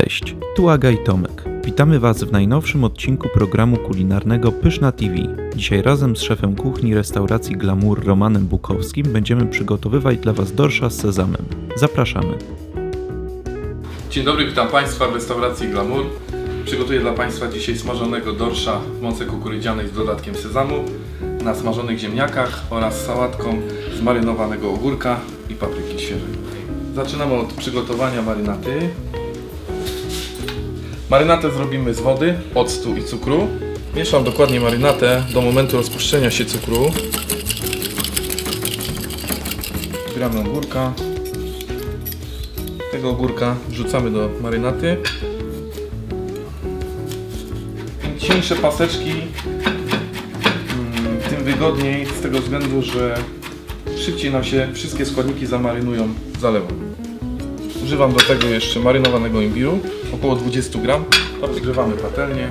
Cześć, tu Aga i Tomek. Witamy Was w najnowszym odcinku programu kulinarnego Pyszna TV. Dzisiaj razem z szefem kuchni restauracji Glamour Romanem Bukowskim będziemy przygotowywać dla Was dorsza z sezamem. Zapraszamy. Dzień dobry, witam Państwa w restauracji Glamour. Przygotuję dla Państwa dzisiaj smażonego dorsza w mące kukurydzianej z dodatkiem sezamu na smażonych ziemniakach oraz sałatką zmarynowanego ogórka i papryki świeżej. Zaczynamy od przygotowania marynaty. Marynatę zrobimy z wody, octu i cukru. Mieszam dokładnie marynatę do momentu rozpuszczenia się cukru. Zbieramy ogórka. Tego ogórka wrzucamy do marynaty. Im cieńsze paseczki, mm, tym wygodniej z tego względu, że szybciej nam się wszystkie składniki zamarynują zalewą. Używam do tego jeszcze marynowanego imbiru, około 20 gram. Rozgrzewamy patelnię.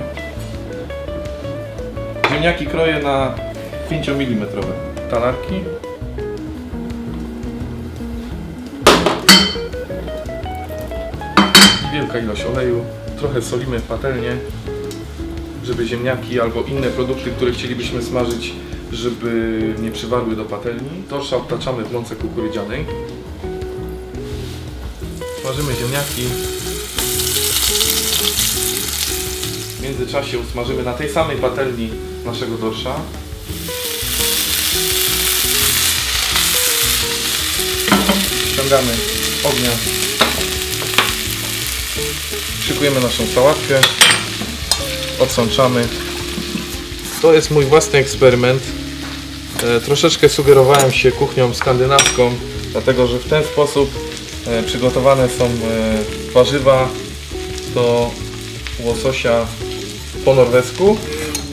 Ziemniaki kroję na 5 mm talarki. Wielka ilość oleju. Trochę solimy patelnię, żeby ziemniaki albo inne produkty, które chcielibyśmy smażyć, żeby nie przywarły do patelni. Dorsza obtaczamy w mące kukurydzianej. Smażymy ziemniaki. W międzyczasie usmażymy na tej samej patelni naszego dorsza. Ściągamy ognia. Szykujemy naszą sałatkę. Odsączamy. To jest mój własny eksperyment. E, troszeczkę sugerowałem się kuchnią skandynawską, dlatego że w ten sposób przygotowane są e, warzywa do łososia po norwesku.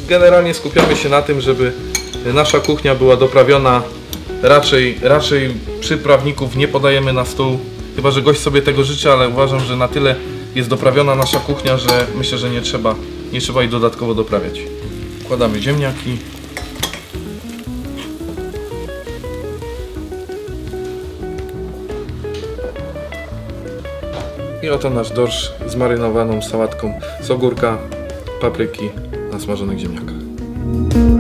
Generalnie skupiamy się na tym, żeby nasza kuchnia była doprawiona raczej, raczej przyprawników nie podajemy na stół, chyba że gość sobie tego życzy, ale uważam, że na tyle jest doprawiona nasza kuchnia, że myślę, że nie trzeba, nie trzeba jej dodatkowo doprawiać. Wkładamy ziemniaki. I oto nasz dorsz z marynowaną sałatką z ogórka, papryki na smażonych ziemniakach.